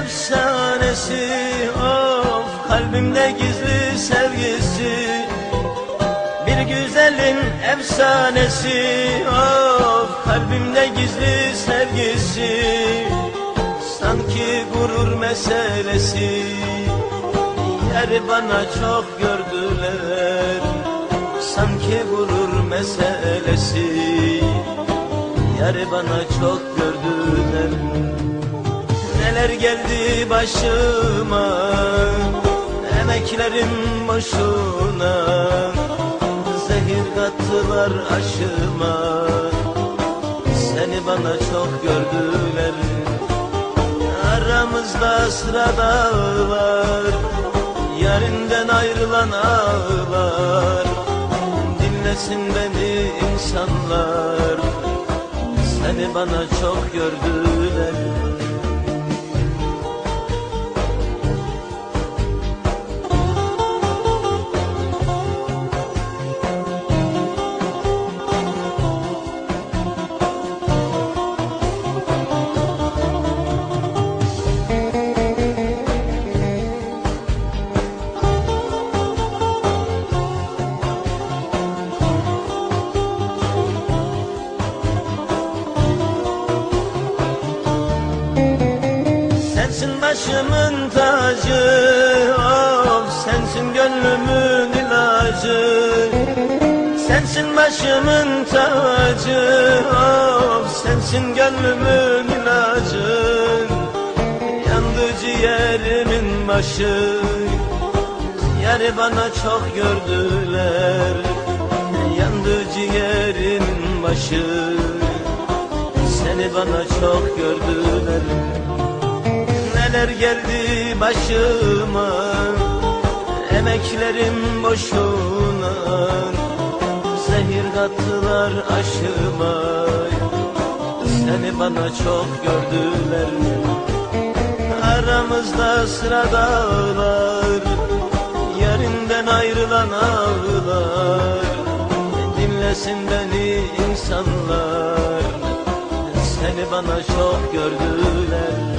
efsanesi Of kalbimde gizli sevgisi. Bir güzelin efsanesi Of kalbimde gizli sevgisi. Sanki gurur meselesi Yeri bana çok gördüler. Sanki gurur meselesi Yeri bana çok gördüler Neler geldi başıma? Emeklerim boşuna. Zehir kattılar aşıma. Seni bana çok gördüler. Aramızda sırada var. Yarinden ayrılan ağlar. Dinlesin beni insanlar. Seni bana çok gördüler Sensin başımın tacı Of sensin gönlümün ilacı. Sensin başımın tacı Of sensin gönlümün ilacı. Yandı ciğerimin başı Yani bana çok gördüler. Yandı ciğerimin başı Seni bana çok gördüler neler geldi başıma Emeklerim boşuna Zehir kattılar aşıma. Seni bana çok gördüler Aramızda sıradalar Yerinden ayrılan ağlar. Dinlesin beni insanlar Seni bana çok gördüler